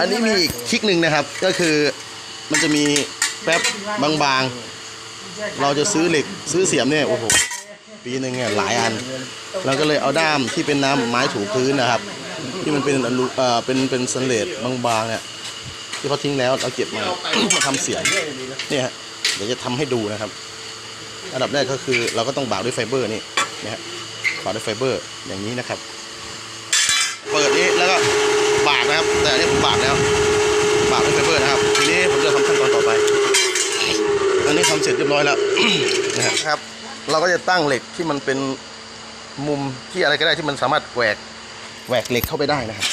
อันนี้มีอีกคลิกหนึ่งนะครับ ก็คือมันจะมีแป๊บบางๆ เราจะซื้อเหล็กซื้อเสียมเนี่ยโอ้โหปีหนึ่งเนี่ยหลายอัน เราก็เลยเอาด้ามที่เป็นน้ำไม้ถูพื้นนะครับ ที่มันเป็นอลูเอ่อเป็นเป็นสแตนเลสบางๆเนี่ยที่เขาทิ้งแล้วเราเก็บมา มาทำเสียมเนี่ยฮะเดี๋ยวจะทำให้ดูนะครับ อันดับแรกก็คือเราก็ต้องบากด้วยไฟเบอร์นี่นะฮะบากด้วยไฟเบอร์อย่างนี้นะครับ เปิดนี้แล้วก็ บากนะครับ แต่อันนี้ผมบากแล้ว บากด้วยไฟเบอร์นะครับ ทีนี้ผมจะทำขั้นตอนต่อไป อันนี้ทำเสร็จเรียบร้อยแล้วนะครับ เราก็จะตั้งเหล็กที่มันเป็นมุมที่อะไรก็ได้ที่มันสามารถแหวกแหวกเหล็กเข้าไปได้นะครับ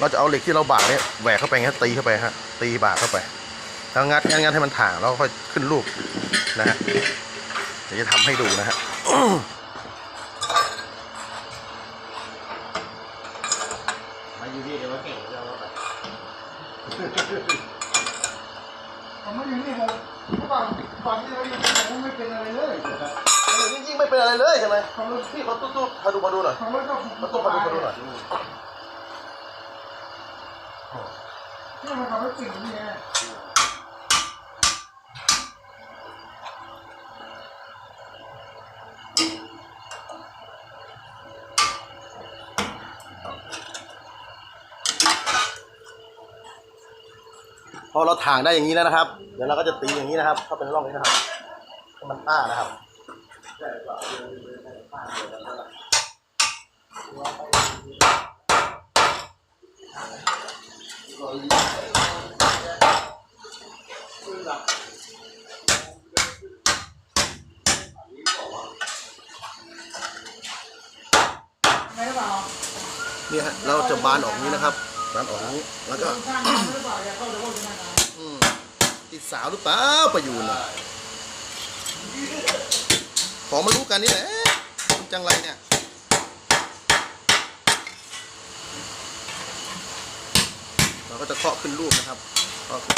เราจะเอาเหล็กที่เราบากเนี่ยแหวกเข้าไปงั้นตีเข้าไปฮะ ตีบากเข้าไปแล้วงัดงัดงัดให้มันถ่างแล้วค่อยขึ้นรูปนะฮะเดี๋ยวจะทำให้ดูนะฮะ มาอยู่ที่เดี๋ยวว่าเก่งเราแบบ ผมไม่อยู่นี่ผมเมื่อก่อนก่อนที่เราอยู่นี่ผมไม่เป็นอะไรเลยยิ่งไม่เป็นอะไรเลยใช่ไหมพี่เขาตุ๊ดๆพาดูมาดูหน่อยขับรถก็ผมมาตุ๊ดพาดูมาดูหน่อยนี่มันขับรถติดนี่ไง พอเราถ่างได้อย่างนี้แล้วนะครับ เดี๋ยวเราก็จะตีอย่างนี้นะครับ เข้าเป็นร่องนี้นะครับให้มันอ้านะครับไงหรือเปล่านี่ฮะเราจะบานออกนี้นะครับ บานออกนี้แล้วก็ข้างทางหรือเปล่าอย่าเข้าเดี๋ยวโทษนะอืมติดสาวหรือเปล่าประยูนอะขอมารู้กันนี่แหละมันจังไรเนี่ยเราก็จะเคาะขึ้นรูปนะครับเคาะขึ้น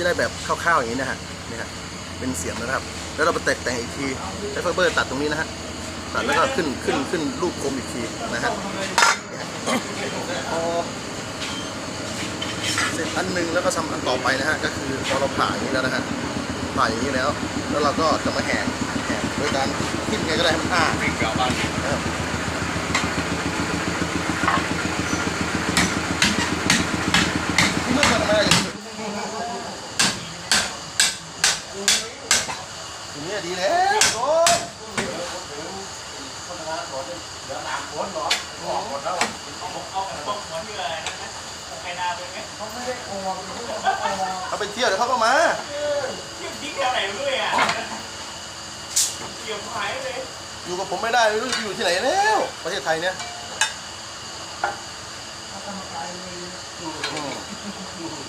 จะได้แบบคร่าวๆอย่างนี้นะฮะนี่ฮะเป็นเสียงนะครับ แล้วเราไปแตกแต่งอีกทีใช้ไฟเบอร์ตัดตรงนี้นะฮะตัดแล้วก็ขึ้นขึ้นขึ้นรูปคมอีกทีนะฮะพอเสร็จอันหนึ่งแล้วก็ทำอันต่อไปนะฮะก็คือพอเราผ่าอย่างนี้แล้วนะฮะผ่าอย่างนี้แล้ว แล้วเราก็จะมาแหกแหกโดยการคิดไงก็ได้ให้มันอ้า เป็นเก่าบ้าน นะครับที่เมื่อวันมาอย่างนี้ อย่างนี้ดีแล้วโอ้ยเดี๋ยวตามคนหรอออกหมดแล้วเอาเอาเอาหัวที่อะไรนะใคนาเป็นไงเขาไม่ได้ออกเขาไม่ได้ออกเอาไปเที่ยวเดี๋ยวเขาก็มาเยิ่งทิ้งแถวไหนด้วยอะเกี่ยวหายเลยอยู่กับผมไม่ได้ไม่รู้จะอยู่ที่ไหนแล้ว ประเทศไทยเนี่ย เขาทำอะไรเลย อืม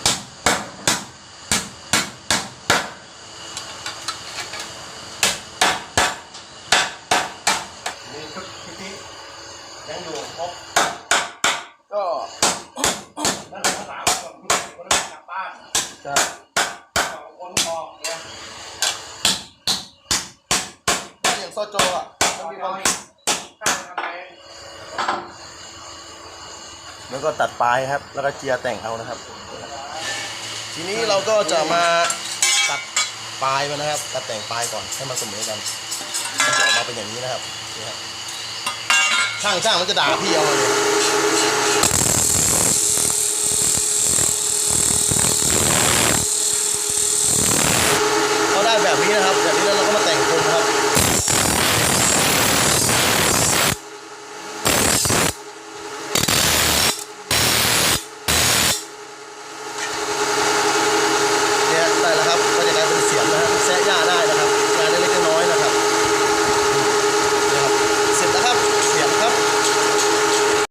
นี่ชุดพิธี ยังอยู่ครบก็นั่นภาษาคนคนนั้นกลับบ้านจะคนออกเนี่ยถ้าอย่างโซโจอะมันมีความข้างทำไมแล้วก็ตัดปลายครับ แล้วก็เจียร์แต่งเอานะครับ ทีนี้เราก็จะมาตัดปลายมันนะครับ ตัดแต่งปลายก่อนให้มันเสมอกันมันจะออกมาเป็นอย่างนี้นะครับนี่ครับ ช่างช่างมันจะด่าพี่เอาเลยเขาได้แบบนี้นะครับ แบบนี้แล้วเราก็มาแต่งครงนครับ